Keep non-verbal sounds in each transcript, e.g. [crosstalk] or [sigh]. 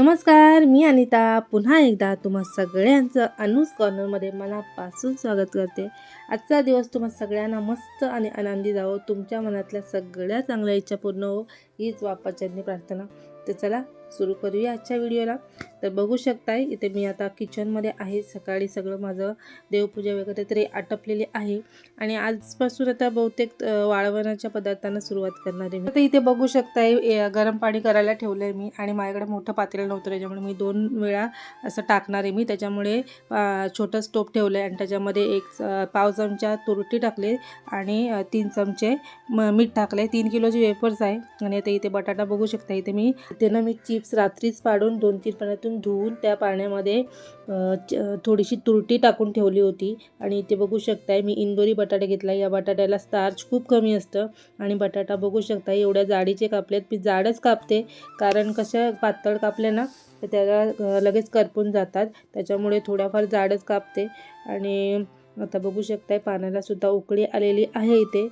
नमस्कार मी अनिता. पुन्हा एकदा तुम्हा सगळ्यांचं अनुज कॉर्नरमध्ये मनापासून स्वागत करते. आजचा दिवस तुम्हा सगळ्यांना मस्त आणि आनंदी जावो. तुमच्या मनातल्या सगळ्या चांगल्या इच्छा पूर्ण हो हीच बाप्पाच्यांनी प्रार्थना. तर चला सुरू करूया आजच्या व्हिडिओला. तर बघू शकताय इथे मी आता किचनमध्ये आहे. सकाळी सगळं माझं देवपूजा वगैरे तरी आटपलेली आहे. आणि आजपासून आता बहुतेक वाळवण्याच्या वाळवणाच्या पदार्थांना सुरुवात करणार आहे मी. आता इथे बघू शकताय गरम पाणी करायला ठेवलं आहे मी आणि माझ्याकडे मोठं पातेलं नव्हतं. त्याच्यामुळे मी दोन वेळा असं टाकणार आहे मी. त्याच्यामुळे छोटं स्टोप ठेवलं आहे आणि त्याच्यामध्ये एक पाव चमचा तुरटी टाकले आणि तीन चमचे म मीठ टाकले तीन किलोचे वेफर्स आहे. आणि आता इथे बटाटा बघू शकता इथे मी त्यानं मी चिप्स रात्रीच पाडून दोन तीन पाण्यातून धुवून त्या पाण्यामध्ये च- थोडीशी तुरटी टाकून ठेवली होती. आणि इथे बघू शकताय मी इंदोरी बटाटा घेतला. या बटाट्याला स्टार्च खूप कमी असतं. आणि बटाटा बघू शकता एवढ्या जाडीचे कापलेत. मी जाडच कापते कारण कशा पातळ कापले ना तर त्याला लगेच करपून जातात. त्याच्यामुळे थोड्याफार जाडच कापते. आणि आता बघू शकताय पाण्याला सुद्धा उकळी आलेली आहे इथे.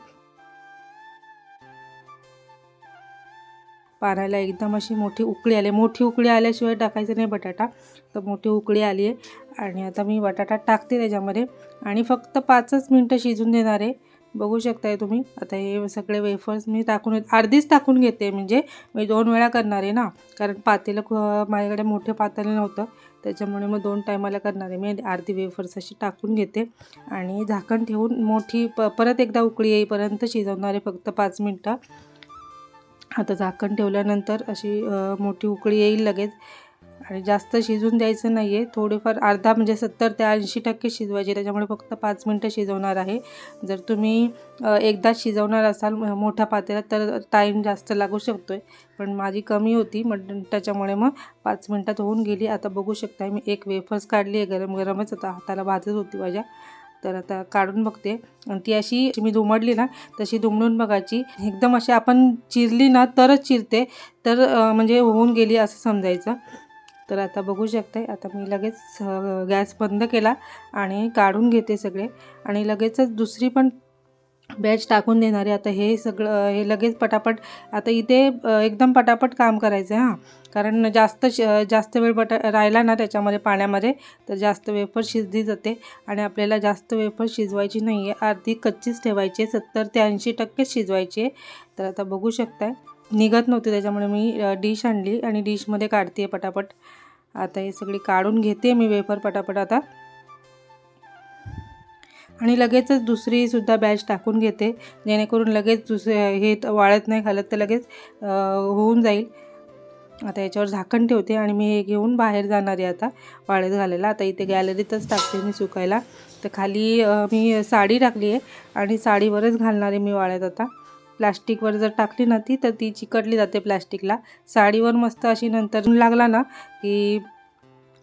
पाण्याला एकदम अशी मोठी उकळी आली. मोठी उकळी आल्याशिवाय टाकायचं नाही बटाटा. तर मोठी उकळी आली आहे. आणि आता मी बटाटा टाकते त्याच्यामध्ये. आणि फक्त पाचच मिनटं शिजून देणार आहे. बघू शकताय तुम्ही. आता हे सगळे वेफर्स मी टाकून अर्धीच टाकून घेते. म्हणजे मी दोन वेळा करणार आहे ना. कारण पातेलं ख- माझ्याकडे मोठे पातेलं नव्हतं. त्याच्यामुळे मग दोन टायमाला करणार आहे. मी अर्धी वेफर्स अशी टाकून घेते. आणि झाकण ठेवून मोठी प परत एकदा उकळी येईपर्यंत शिजवणार आहे. फक्त पाच मिनटं. आता झाकण ठेवल्यानंतर अशी मोठी उकळी येईल लगेच. आणि जास्त शिजून द्यायचं नाही आहे थोडेफार अर्धा म्हणजे सत्तर ते ऐंशी टक्के शिजवायचे. त्याच्यामुळे फक्त पाच मिनटं शिजवणार आहे. जर तुम्ही एकदा शिजवणार असाल मोठ्या पातेल्यात तर टाईम जास्त लागू शकतो आहे पण माझी कमी होती मग त्याच्यामुळे मग पाच मिनटात होऊन गेली. आता बघू शकता मी एक वेफर्स काढली आहे गरम गरमच आता हाताला भाजत होती माझ्या. तर आता काढून बघते. आणि ती अशी मी दुमडली ना तशी दुमडून बघायची. एकदम अशी आपण चिरली ना तरच चिरते. तर म्हणजे होऊन गेली असं समजायचं. तर आता बघू शकताय आता मी लगेच गॅस बंद केला आणि काढून घेते सगळे. आणि लगेचच दुसरी पण बॅच टाकून देणारे. आता हे सगळं हे लगेच पटापट आता इथे एकदम पटापट काम करायचं आहे हां. कारण जास्त श जास्त वेळ बटा राहिला ना त्याच्यामध्ये पाण्यामध्ये तर जास्त वेफर शिजली जाते आणि आपल्याला जास्त वेफर शिजवायची नाही आहे अर्धी कच्चीच ठेवायची आहे सत्तर ते ऐंशी टक्केच शिजवायची आहे. तर आता बघू शकताय. निघत नव्हती त्याच्यामुळे मी डिश आणली आणि डिशमध्ये काढते पटापट. आता हे सगळी काढून घेते मी वेफर पटापट आता. आणि लगेचच दुसरीसुद्धा बॅच टाकून घेते. जेणेकरून लगेच दुसरे हे वाळत नाही घालत तर लगेच होऊन जाईल. आता याच्यावर झाकण ठेवते आणि मी हे घेऊन बाहेर जाणार आहे आता वाळत घालायला. आता इथे गॅलरीतच टाकते मी सुकायला. तर खाली मी साडी टाकली आहे आणि साडीवरच घालणार आहे मी वाळत आता. प्लास्टिकवर जर टाकली ना ती तर ती चिकटली जाते प्लास्टिकला. साडीवर मस्त अशी नंतर लागला ना की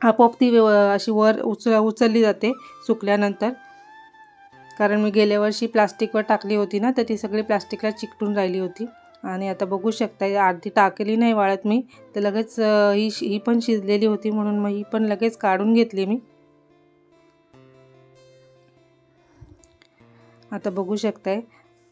आपोआप ती अशी वर उच उचलली जाते सुकल्यानंतर. कारण मी गेल्या वर्षी प्लास्टिकवर टाकली होती ना तर ती सगळी प्लास्टिकला चिकटून राहिली होती. आणि आता बघू शकता अर्धी टाकली नाही वाळत मी तर लगेच ही शि- ही पण शिजलेली होती म्हणून मग ही पण लगेच काढून घेतली मी. आता बघू शकताय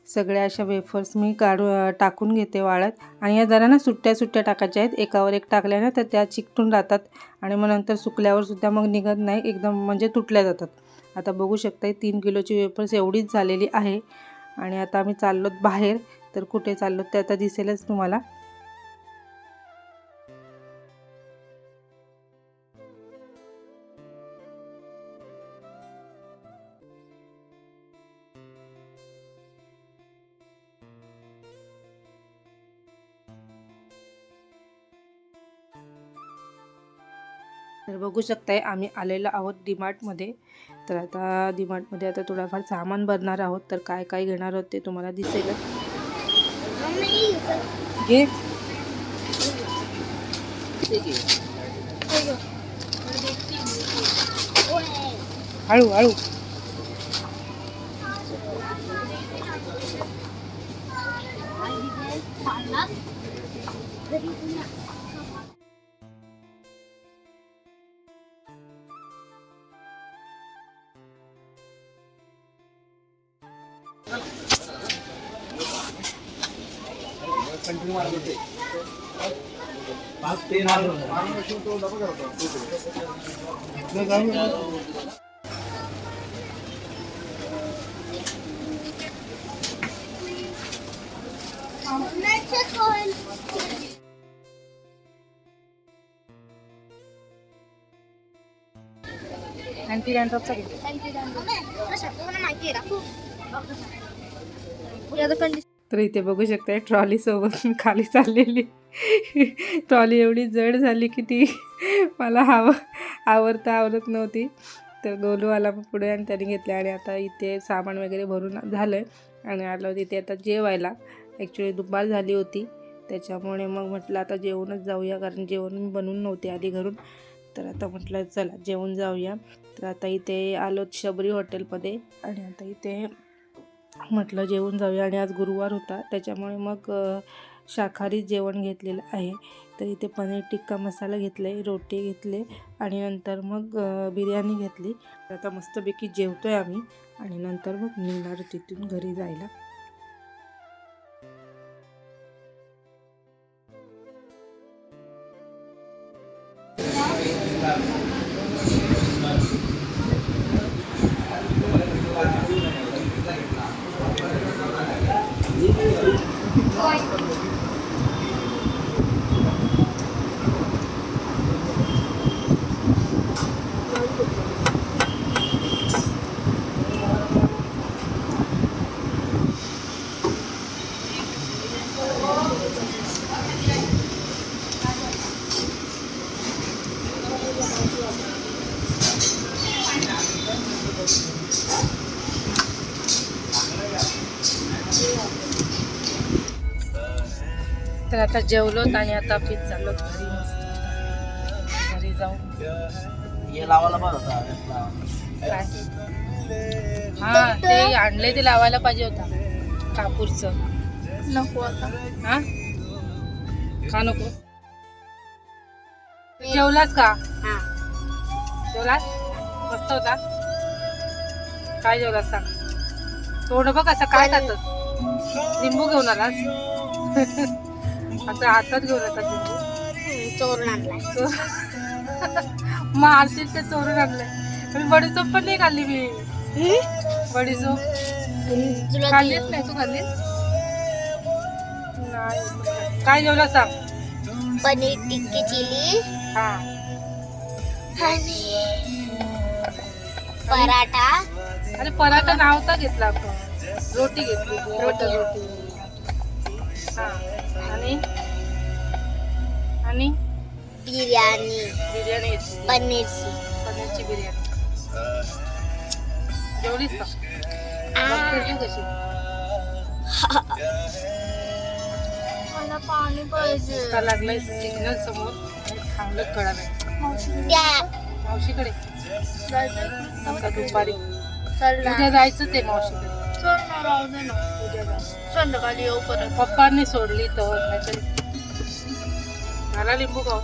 सगळ्या अशा वेफर्स मी काढू टाकून घेते वाळत. आणि या जरा ना सुट्ट्या सुट्ट्या टाकायच्या आहेत एकावर एक टाकल्या ना तर त्या चिकटून राहतात. आणि मग नंतर सुकल्यावर सुद्धा मग निघत नाही एकदम म्हणजे तुटल्या जातात. आता बघू शकताय तीन किलोची वेफर्स एवढीच झालेली आहे. आणि आता आम्ही चाललोत बाहेर. तर कुठे चाललोत ते आता दिसेलच तुम्हाला. तर बघू शकताय आम्ही आलेलो आहोत डीमार्टमध्ये तर आता डिमार्टमध्ये आता थोडाफार सामान भरणार आहोत तर काय काय घेणार आहोत ते तुम्हाला दिसेलच. घे. हळू हळू. कंटिन्यू मारत होते अँटी रँड्रॉपचा घे तर इथे बघू शकताय ट्रॉली सोबत खाली चाललेली. ट्रॉली एवढी जड झाली की ती मला आव आवरता आवरत नव्हती. तर गोलू आला पुढे आणि त्याने घेतले आणि आता इथे सामान वगैरे भरून झालं आहे आणि आलो तिथे आता जेवायला. ॲक्च्युली दुपार झाली होती. त्याच्यामुळे मग म्हटलं आता जेवूनच जाऊया कारण जेवण मी बनवून नव्हते आधी घरून. तर आता म्हटलं चला जेवून जाऊया. तर आता इथे आलो शबरी हॉटेलमध्ये आणि आता इथे म्हटलं जेवून जाऊया आणि आज गुरुवार होता त्याच्यामुळे मग शाकाहारीच जेवण घेतलेलं आहे. तर इथे पनीर टिक्का मसाला घेतले रोटी घेतले आणि नंतर मग बिर्याणी घेतली. आता मस्तपैकी जेवतो आहे आम्ही आणि नंतर मग निघणार तिथून घरी जायला. तर आता जेवलोत आणि आता फिट चाललो घरी. मस्त घरी काय? हा ते आणले ते लावायला पाहिजे होता. कापूरचं. नको आता. हा? का नको? जेवलास का? जेवलास मस्त होता. काय जेवलास सांग. तोंड बघ असं काय खातस. लिंबू घेऊन आलास असं हातात घेऊन येतात लिंबू. चोरून आणलाय. [laughs] मारतील ते चोरून आणलंय. मी बडीसोप पण नाही खाल्ली मी. बडीसोप खाल्लीच नाही तू खाल्लीस? नाही. काय जेवला सांग. पनीर टिक्की चिली. हा. आणि पराठा. अरे पराठा नव्हता घेतला आपण. रोटी घेतली रोटी रोटी. हा. आणि? आणि? बिर्याणी. बिर्याणी घेतली. पनीरची. पनीरची बिर्याणी. जेवलीस का? मग कशी? मला पाणी पाहिजे. का लागलाय सिग्नल समोर. थांबलं कळालं द्या मावशीकडे. का दुपारी चल उद्या जायचंच आहे मावशीकडे. उद्या जा. संध्याकाळी येऊ परत. पप्पांनी सोडली तर नाहीतर. मला लिंबू खाऊन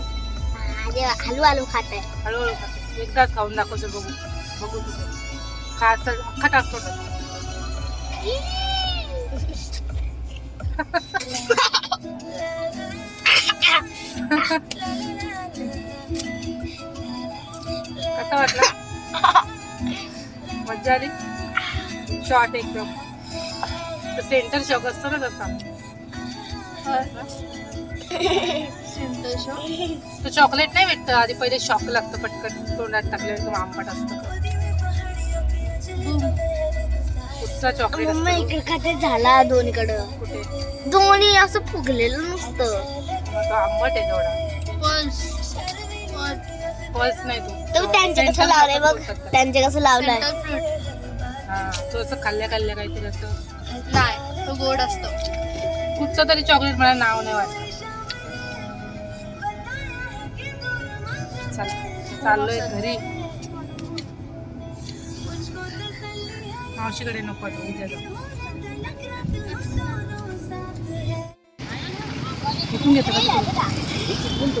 हलू हलू खात आहे. हळूहळू खाते. एकदाच खाऊन दाखवतो बघू. बघू तुझं खा चल अख्खा टाकतो ना. [laughs] [laughs] कसा वाटला. मज्जा आली. शॉर्ट एकदम. सेंटर शॉक असतो ना तसा. तो चॉकलेट नाही भेटतं. आधी पहिले शॉक लागतं पटकन. तोंडात टाकल्यावर तो आंबट असतं. कुठचा चॉकलेट मम्मा इकडे खाते झाला दोन्हीकडं कुठे? दोन्ही असं फुगलेलं नुसतं. आंबट आहे पल्स नाही तो. त्यांचे कसं लावलंय बघ. त्यांचे कसं लावलंय? हा तो असं खाल्ल्या खाल्ल्या काहीतरी असं. नाही तो गोड असतो. कुठचं तरी चॉकलेट मला नाव नाही वाटत. चल चाललोय घरी. मावशीकडे नको आता उद्या जाऊ. इथून घेतो का तू?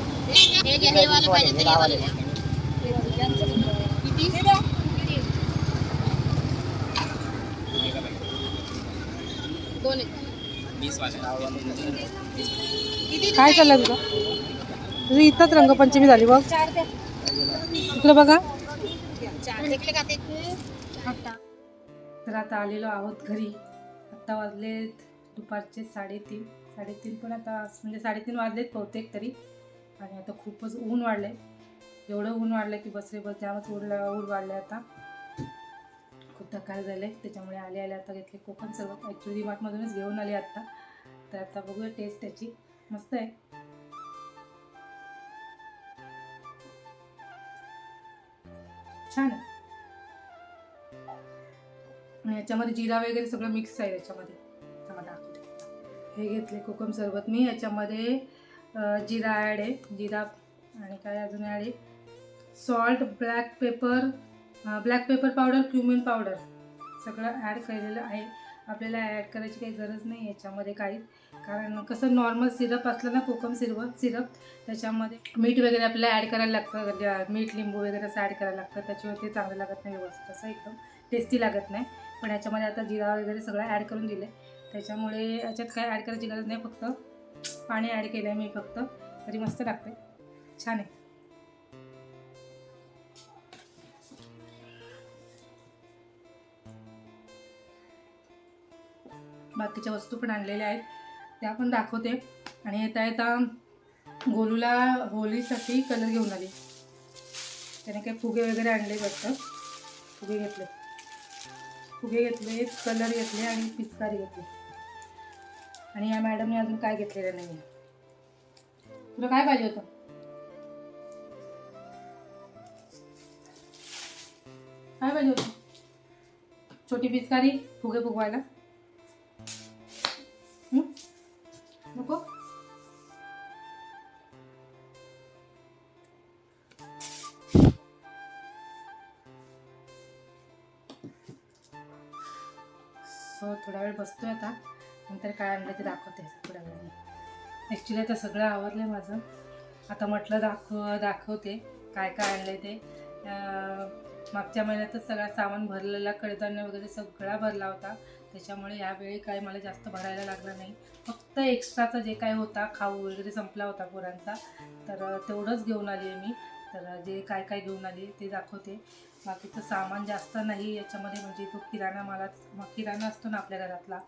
काय चाललं तुझं? तुझी इथंच रंगपंचमी झाली बघ. इकडं बघा. तर आता आलेलो आहोत घरी. आत्ता वाजलेत दुपारचे साडेतीन. साडेतीन पण आता म्हणजे साडेतीन वाजलेत बहुतेक तरी. आणि आता खूपच ऊन वाढलं आहे एवढं ऊन वाढलं की बसरे बस जामच उडला ऊन वाढलं आता. खूप थकाल झाले त्याच्यामुळे आले आले आता घेतले कोकण सर्व. ॲक्च्युली मार्टमधूनच घेऊन आले आत्ता तर आता बघूया टेस्ट त्याची. मस्त आहे. छान आहे. याच्यामध्ये जिरा वगैरे सगळं मिक्स आहे याच्यामध्ये. हे घेतले कोकम सरबत मी. याच्यामध्ये जिरा ॲड आहे. जिरा आणि काय अजून ॲड आहे? Salt black pepper black pepper powder cumin powder. सगळं ॲड केलेलं आहे. आपल्याला ॲड करायची काही गरज नाही याच्यामध्ये काहीच कारण कसं नॉर्मल सिरप असलं ना कोकम सिरप सिरप त्याच्यामध्ये मीठ वगैरे आपल्याला ॲड करायला लागतं. मीठ लिंबू वगैरे असं ॲड करायला लागतं. त्याच्यावर ते चांगलं लागत नाही व्यवस्थित. असं एकदम टेस्टी लागत नाही. पण याच्यामध्ये आता जिरा वगैरे सगळं ॲड करून दिले त्याच्यामुळे याच्यात काय ॲड करायची गरज नाही फक्त. पाणी ॲड केलं आहे मी फक्त. तरी मस्त लागते छान आहे. बाकीच्या वस्तू पण आणलेल्या आहेत. त्या पण दाखवते. आणि येता येता गोलूला होलीसाठी कलर घेऊन आली. त्याने काही फुगे वगैरे आणले वाटतं. फुगे घेतले. फुगे घेतले कलर घेतले आणि पिचकारी घेतली. आणि या मॅडमने अजून काय घेतलेलं नाही तुला काय पाहिजे होतं? काय पाहिजे होतं? छोटी पिचकारी फुगे फुगवायला. नको? सो थोडा वेळ बसतोय आता. नंतर काय आणलं ते दाखवते थोड्या वेळाने ॲक्च्युली आता सगळं आवडलं आहे माझं. आता म्हटलं दाखव दाखवते काय काय आणलं ते. मागच्या महिन्यातच सगळा सामान भरलेला कडधान्य वगैरे सगळा भरला होता. त्याच्यामुळे यावेळी काय मला जास्त भरायला लागलं नाही. फक्त एक्स्ट्राचा जे काय होता खाऊ वगैरे संपला होता पोरांचा तर तेवढंच घेऊन आली आहे मी. तर जे काय काय घेऊन आली ते दाखवते. बाकीचं सामान जास्त नाही याच्यामध्ये म्हणजे तो किराणा मला मग किराणा असतो ना आपल्या घरातला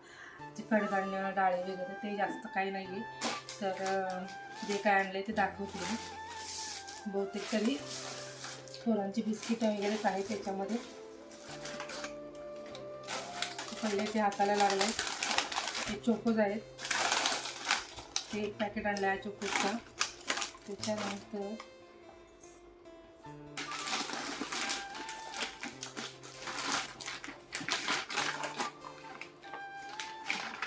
जे कडधान्य डाळी वगैरे ते जास्त काही नाही आहे तर जे काय आणलं ते दाखवते मी बहुतेक तरी थोरांची बिस्किटं वगैरेच आहे त्याच्यामध्ये. पहिले ते हाताला लागले ते चोकोज आहेत. ते एक पॅकेट आणलं आहे चोकोजचा. त्याच्यानंतर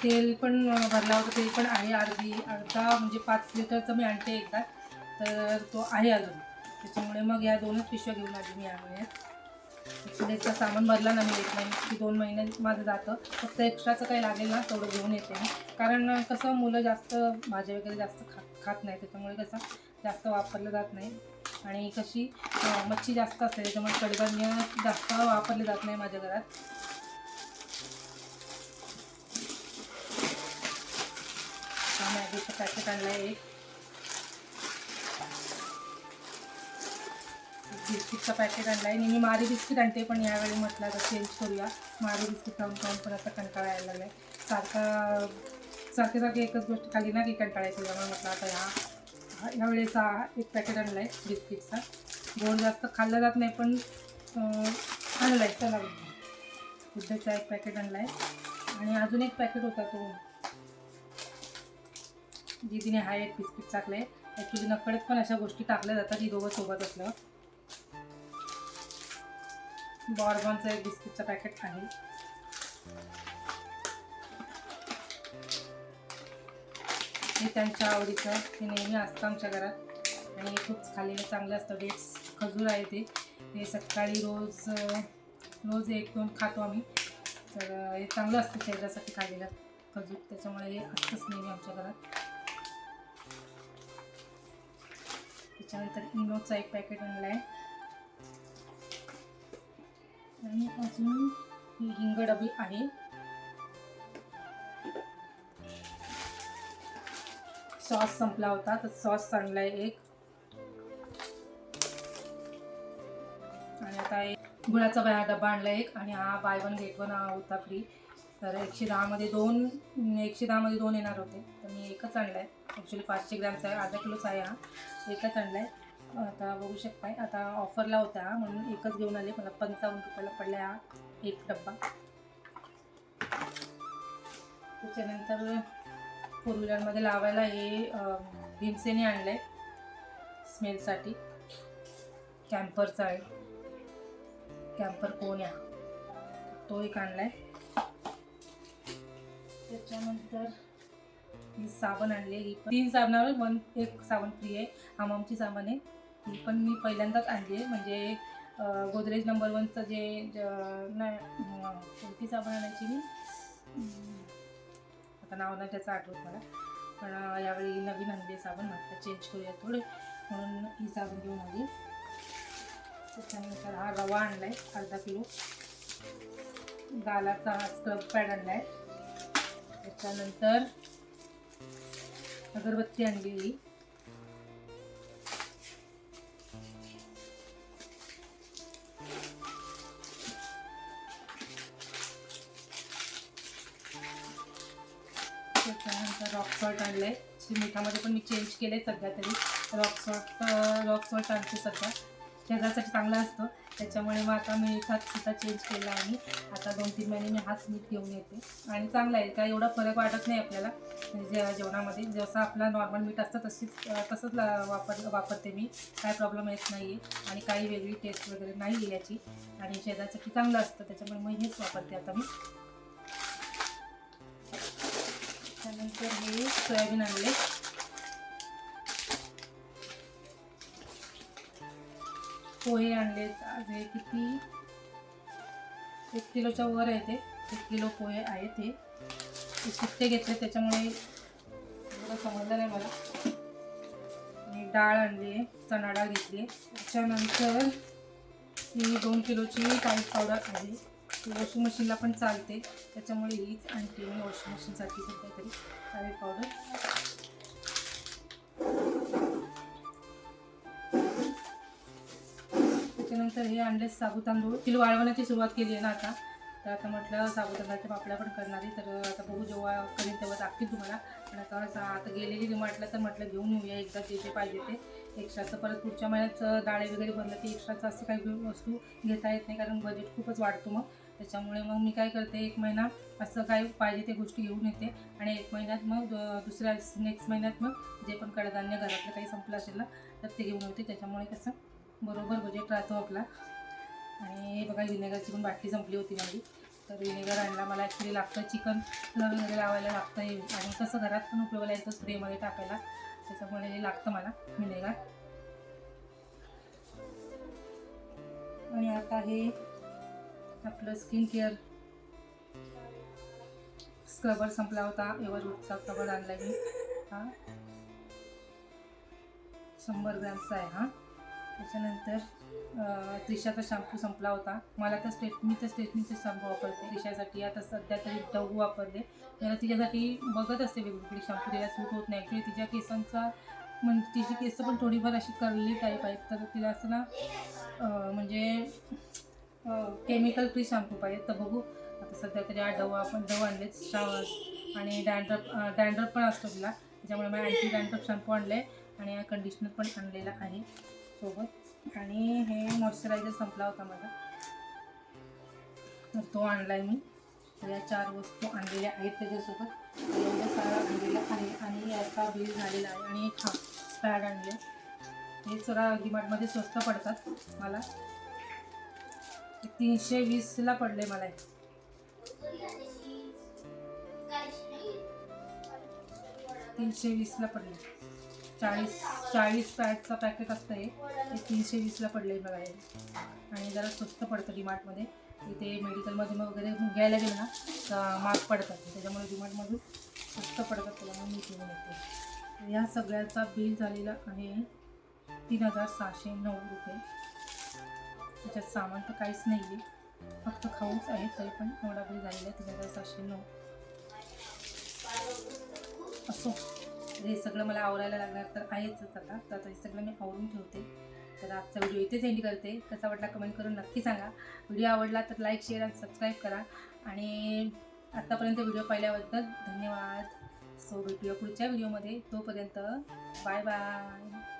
तेल पण भरला होता तेल पण आहे अर्धी अर्धा म्हणजे पाच लिटरचं मी आणते एकदा. तर तो आहे अजून. त्याच्यामुळे मग या दोनच पिशव्या घेऊन आली मी या महिन्यात सामान भरला ना मी एक महिन्यात की दोन महिने माझं जातं. फक्त एक्स्ट्राचं काही लागेल ना तेवढं घेऊन येते मी. कारण कसं मुलं जास्त भाज्या वगैरे जास्त खात खात नाही त्याच्यामुळे कसं जास्त वापरलं जात नाही. आणि कशी मच्छी जास्त असते. त्याच्यामुळे कडधान्य जास्त वापरले जात नाही माझ्या घरात. मॅगीचं पॅकेट आणलं आहे एक. बिस्किटचं पॅकेट आणलं आहे मी मारी बिस्किट आणते पण यावेळी म्हटलं आता चेंज करूया. मारी बिस्किट खाऊन खाऊन पण आता कंटाळा यायला लागला आहे सारखा सारखे सारखी एकच गोष्ट खाली ना की कंटाळा येते त्यामुळे म्हटलं आता ह्या हा- एक पॅकेट आणलं आहे बिस्किटचा. गोड जास्त खाल्लं जात नाही पण आणलं आहे चला दुधाचा एक पॅकेट आणला आहे आणि अजून एक पॅकेट होता तो. दीदीने हा एक बिस्किट टाकले ॲक्च्युली नकळत पण अशा गोष्टी टाकल्या जातात ही दोघं सोबत असल्यावर बॉर्बॉनचं एक बिस्किटचं पॅकेट आहे. हे त्यांच्या आवडीचं हे नेहमी असतं आमच्या घरात. आणि खूप खाल्लेलं चांगलं असतं. डेट्स खजूर आहे ते. हे सकाळी रोज रोज एक दोन खातो आम्ही. तर हे चांगलं असतं शरीरासाठी खाल्लेलं खजूर. त्याच्यामुळे हे असतंच नेहमी आमच्या घरात. त्याच्यानंतर इनोचा एक पॅकेट आणला आहे आणि अजून ही हिंग डबी आहे. सॉस संपला होता तर सॉस आणला आहे एक. आणि आता एक गुळाचा बाया डबा आणला एक आणि हा बाय वन गेट वन होता फ्री तर एकशे दहामध्ये दोन एकशे दहामध्ये दोन येणार होते. तर मी एकच आणला आहे ॲक्च्युली पाचशे ग्रॅमचा आहे. अर्धा किलोचा आहे हा. एकच आणला आहे आता बघू शकताय. आता ऑफरला होता. म्हणून एकच घेऊन आले. मला पंचावन्न रुपयाला पडला हा एक डब्बा. त्याच्यानंतर फोर व्हीलरमध्ये लावायला हे भीमसेने आणलं आहे स्मेलसाठी. कॅम्परचा आहे. कॅम्पर कोण या तो एक आणला आहे त्याच्यानंतर ही साबण आणलेली. ही तीन साबणावर वन एक साबण फ्री आहे. हमामची साबण आहे. ही पण मी पहिल्यांदाच आणली आहे. म्हणजे गोदरेज नंबर वनचं जे ज- नाही कोणती साबण आणायची मी? आता नाव नाही त्याचं आठवत मला. पण यावेळी नवीन आणली आहे साबण. म्हटलं चेंज करूया थोडे. म्हणून ही साबण घेऊन आली. त्याच्यानंतर हा रवा आणला आहे अर्धा किलो. गालाचा हा स्क्रब पॅड आणला आहे त्याच्यानंतर अगरबत्ती आणलेली त्याच्यानंतर रॉक सॉल्ट आणलं आहे मिठामध्ये पण मी चेंज केलंय सध्या तरी. रॉक सॉल्ट रॉक सॉल्ट आणते सध्या. शरीरासाठी चांगलं असतं. त्याच्यामुळे मग आता मिठात सुद्धा चेंज केला आणि आता दोन तीन महिने मी हाच मीठ घेऊन येते. आणि चांगला आहे. काय एवढा फरक वाटत नाही आपल्याला. म्हणजे जे जेवणामध्ये जसं आपला नॉर्मल मीठ असतं तशीच तसंच ला- वापर वापरते मी. काय प्रॉब्लेम येत नाही आहे आणि काही वेगळी टेस्ट वगैरे नाही आहे याची. आणि की चांगलं असतं त्याच्यामुळे मग हेच वापरते आता मी. त्यानंतर हे सोयाबीन आणले पोहे आणले आज हे किती? एक किलोच्या वर आहे ते. एक किलो पोहे आहे ते सुट्टे घेतले त्याच्यामुळे एवढं समजलं नाही मला. आणि डाळ आणली आहे चणा डाळ घेतली. त्याच्यानंतर ही दोन किलोची टाईट पावडर आहे. ती वॉशिंग मशीनला पण चालते. त्याच्यामुळे हीच आणते मी वॉशिंग मशीनसाठी सध्या तरी. टाईट पावडर त्याच्यानंतर हे आणले साबू तांदूळ तिला वाळवण्याची सुरुवात केली आहे ना आता. तर आता म्हटलं साबू पापड्या पण करणारी तर आता बघू जेव्हा करेन तेव्हा दाखवीन तुम्हाला. पण आता आता गेलेली म्हटलं तर म्हटलं घेऊन येऊया एकदा जे जे पाहिजे ते. एक्स्ट्राचं परत पुढच्या महिन्यात डाळे वगैरे बनलं ते एक्स्ट्राचं असं काही वस्तू घेता येत नाही कारण बजेट खूपच वाढतो मग. त्याच्यामुळे मग मी काय करते एक महिना असं काय पाहिजे ते गोष्टी घेऊन येते. आणि एक महिन्यात मग द- दुसऱ्या नेक्स्ट महिन्यात मग जे पण कडधान्य घरातलं काही संपलं असेल ना तर ते घेऊन येते. त्याच्यामुळे कसं बरोबर बजेट राहतो आपला. आणि बघा विनेगरची पण बाटली संपली होती माझी. तर विनेगर आणला मला. ॲक्च्युली लागतं चिकन वगैरे लावायला लागतं आणि कसं घरात पण उपयोगाला येतं स्प्रेमध्ये टाकायला. त्याच्यामुळे हे लागतं मला विनेगर. आणि आता हे आपलं स्किन केअर स्क्रबर संपला होता. एवरवूडचा स्क्रबर आणला मी. हा. शंभर ग्रॅमचा आहे हा. त्याच्यानंतर त्रिशाचा शॅम्पू संपला होता. मला तर स्ट्रेट मी तर स्ट्रेटनिंगचे शॅम्पू वापरते त्रिशासाठी. आता सध्या तरी डव वापरले. मला तिच्यासाठी बघत असते वेगवेगळे शॅम्पू तिला सूट होत नाही. ॲक्च्युली तिच्या केसांचा म्हणजे तिची केस पण थोडीफार अशी करली टाईप आहेत. तर तिला असं ना म्हणजे केमिकल फ्री शॅम्पू पाहिजे. तर बघू. आता सध्या तरी हा डव आपण डव आणले शावर आणि डॅन्ड्रप डॅन्ड्रप पण असतो तिला. त्याच्यामुळे मी अँटी डॅन्ड्रफ शॅम्पू आणले आणि कंडिशनर पण आणलेला आहे. सोबत. आणि हे मॉइश्चरायझर संपला होता माझा. तर तो आणला आहे मी. तर या चार वस्तू आणलेल्या आहेत त्याच्यासोबत. एवढ्या सारा आणलेला आहे आणि याचा बिल झालेला आहे. आणि एक हा पॅड आणले हे जरा डिमार्टमध्ये स्वस्त पडतात मला. तीनशे वीसला पडले मला तीनशे वीसला पडले. चाळीस चाळीस पॅटचा पॅकेट असतं हे ते तीनशे वीसला पडले बघा हे. आणि जरा स्वस्त पडतं डीमार्टमध्ये. इथे मेडिकलमध्ये मग वगैरे घ्यायला गेलं ना तर महाग पडतात. त्याच्यामुळे डिमार्टमधून स्वस्त पडतात त्याच्यामुळे मी घेऊन येते या सगळ्याचा बिल झालेला आहे तीन हजार सहाशे नऊ रुपये. त्याच्यात सामान तर काहीच नाही आहे फक्त खाऊच आहे तरी पण एवढा बिल झालेला आहे तीन हजार सहाशे नऊ. असो. हे सगळं मला आवरायला लागणार तर आहेच आता. तर आता हे सगळं मी आवरून ठेवते. तर आजचा व्हिडिओ इथेच एंड करते. कसा वाटला कमेंट करून नक्की सांगा. व्हिडिओ आवडला तर लाईक शेअर आणि सबस्क्राईब करा. आणि आत्तापर्यंत व्हिडिओ पाहिल्याबद्दल धन्यवाद. सो भेटूया पुढच्या व्हिडिओमध्ये. तोपर्यंत बाय बाय